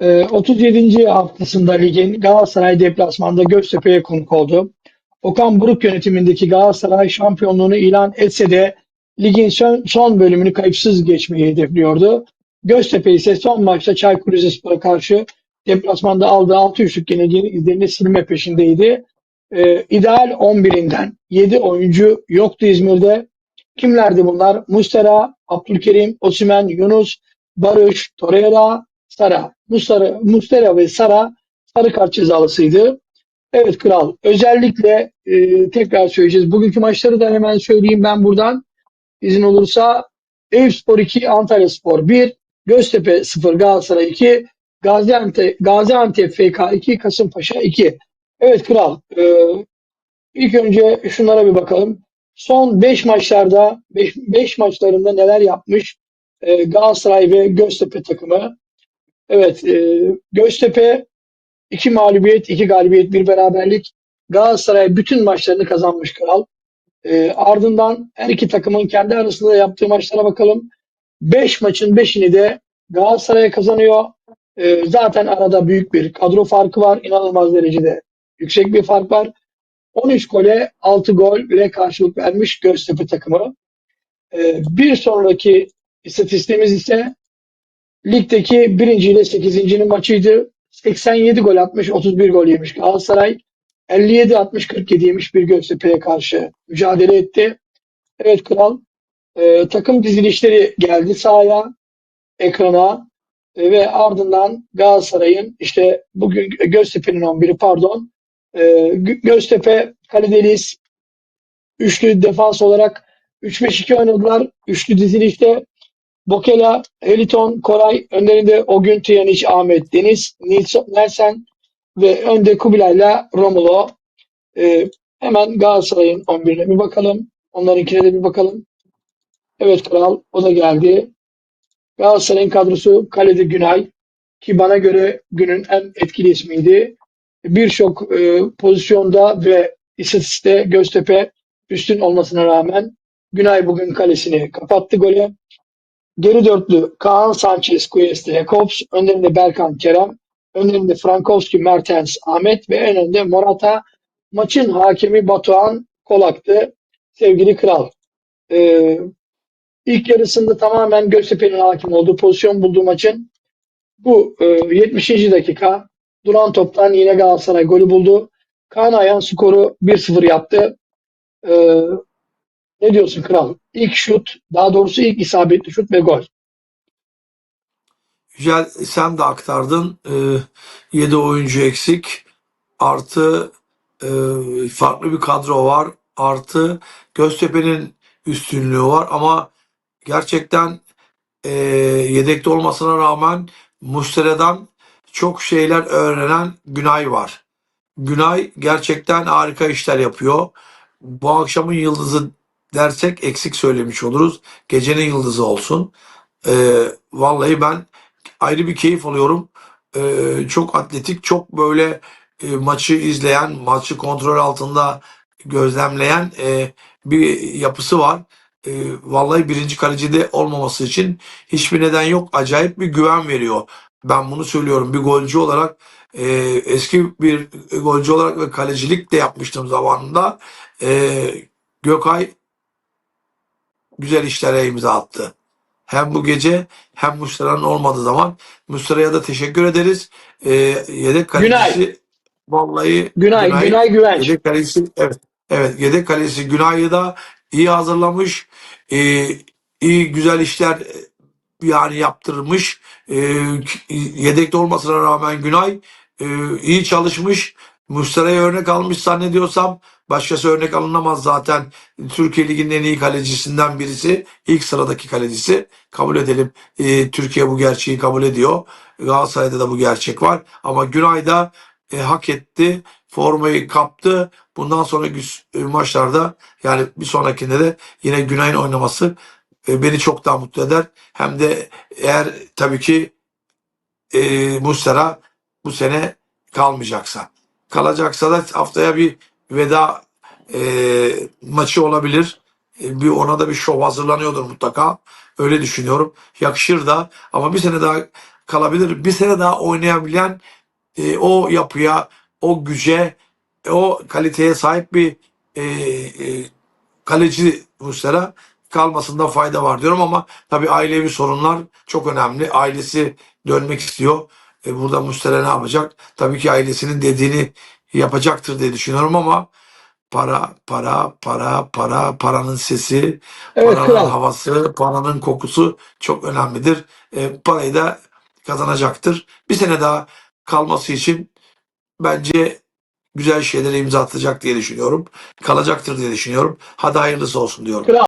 Ee, 37. haftasında ligin Galatasaray deplasmanda Göztepe'ye konuk oldu. Okan Buruk yönetimindeki Galatasaray şampiyonluğunu ilan etse de ligin son, son bölümünü kayıpsız geçmeyi hedefliyordu. Göztepe ise son maçta Çaykur Rizespor'a karşı deplasmanda aldığı 6 üçlük yenilginin izlerini silme peşindeydi. Ee, ideal 11'inden 7 oyuncu yoktu İzmir'de. Kimlerdi bunlar? Mustera, Abdülkerim, Osimen, Yunus, Barış, Torreira, Sara. Mustera, Mustera ve Sara sarı kart cezalısıydı. Evet kral. Özellikle e, tekrar söyleyeceğiz. Bugünkü maçları da hemen söyleyeyim ben buradan. İzin olursa Eyüpspor 2, Antalyaspor 1, Göztepe 0, Galatasaray 2, Gaziantep, Gaziantep FK 2, Kasımpaşa 2. Evet kral. E, ilk önce şunlara bir bakalım. Son 5 maçlarda 5 maçlarında neler yapmış e, Galatasaray ve Göztepe takımı. Evet e, Göztepe 2 mağlubiyet, 2 galibiyet, 1 beraberlik. Galatasaray bütün maçlarını kazanmış kral. E, ardından her iki takımın kendi arasında yaptığı maçlara bakalım. 5 maçın 5'ini de Galatasaray kazanıyor. E, zaten arada büyük bir kadro farkı var. inanılmaz derecede yüksek bir fark var. 13 gole 6 gol ile karşılık vermiş Göztepe takımı. E, bir sonraki istatistiğimiz ise ligdeki birinci ile 8.'nin maçıydı. 87 gol atmış, 31 gol yemiş Galatasaray. 57-60-47 yemiş bir Göztepe'ye karşı mücadele etti. Evet Kral, e, takım dizilişleri geldi sahaya, ekrana e, ve ardından Galatasaray'ın işte bugün Göztepe'nin 11'i pardon, e, Göztepe, Kaledeniz, üçlü defans olarak 3-5-2 oynadılar. Üçlü dizilişte Bokela, Eliton, Koray, önlerinde Ogün, Tiyaniç, Ahmet, Deniz, Nilson, Nelsen ve önde Kubilay'la Romulo. Ee, hemen Galatasaray'ın 11'ine bir bakalım. Onlarınkine de bir bakalım. Evet Kral, o da geldi. Galatasaray'ın kadrosu kalede Günay ki bana göre günün en etkili ismiydi. Birçok e, pozisyonda ve istatistikte Göztepe üstün olmasına rağmen Günay bugün kalesini kapattı gole. Geri dörtlü Kaan, Sanchez, Cuesta, Jakobs, önlerinde Berkan, Kerem, önlerinde Frankowski, Mertens, Ahmet ve en önde Morata. Maçın hakemi Batuhan Kolak'tı. Sevgili Kral. Ee, ilk yarısında tamamen Göztepe'nin hakim olduğu pozisyon bulduğu maçın bu e, 70. dakika duran toptan yine Galatasaray golü buldu. Kaan Ayhan skoru 1-0 yaptı. Ee, ne diyorsun kral? İlk şut, daha doğrusu ilk isabetli şut ve gol. Güzel sen de aktardın. Ee, 7 oyuncu eksik. Artı e, farklı bir kadro var. Artı Göztepe'nin üstünlüğü var ama gerçekten e, yedekte olmasına rağmen Mustera'dan çok şeyler öğrenen Günay var. Günay gerçekten harika işler yapıyor. Bu akşamın yıldızı dersek eksik söylemiş oluruz. Gecenin yıldızı olsun. Ee, vallahi ben ayrı bir keyif alıyorum. Ee, çok atletik, çok böyle e, maçı izleyen, maçı kontrol altında gözlemleyen e, bir yapısı var. E, vallahi birinci kalecide olmaması için hiçbir neden yok. Acayip bir güven veriyor. Ben bunu söylüyorum. Bir golcü olarak e, eski bir golcü olarak ve kalecilik de yapmıştım zamanında. E, Gökay güzel işlere imza attı. Hem bu gece hem Muslera'nın olmadığı zaman Muslera'ya da teşekkür ederiz. Ee, yedek kalecisi Günay. vallahi Günay, Günay, Güvenç. yedek kalecisi evet evet yedek kalecisi Günay'ı da iyi hazırlamış. Ee, iyi güzel işler e, yani yaptırmış. Ee, yedekte olmasına rağmen Günay e, iyi çalışmış. Muslera'ya örnek almış zannediyorsam başkası örnek alınamaz zaten. Türkiye Ligi'nin en iyi kalecisinden birisi. ilk sıradaki kalecisi. Kabul edelim. Ee, Türkiye bu gerçeği kabul ediyor. Galatasaray'da da bu gerçek var. Ama Günay da e, hak etti. Formayı kaptı. Bundan sonraki e, maçlarda yani bir sonrakinde de yine Günay'ın oynaması e, beni çok daha mutlu eder. Hem de eğer tabii ki e, Muslera bu sene kalmayacaksa. Kalacaksa da haftaya bir veda e, maçı olabilir. E, bir ona da bir şov hazırlanıyordur mutlaka. Öyle düşünüyorum. Yakışır da ama bir sene daha kalabilir. Bir sene daha oynayabilen e, o yapıya, o güce, o kaliteye sahip bir e, e, kaleci Muslera kalmasında fayda var diyorum ama tabii ailevi sorunlar çok önemli. Ailesi dönmek istiyor. E, burada Muslera ne yapacak? Tabii ki ailesinin dediğini yapacaktır diye düşünüyorum ama para, para, para, para, paranın sesi, Evet paranın kral. havası, paranın kokusu çok önemlidir. E, parayı da kazanacaktır. Bir sene daha kalması için bence güzel şeylere imza atacak diye düşünüyorum. Kalacaktır diye düşünüyorum. Hadi hayırlısı olsun diyorum. Kral.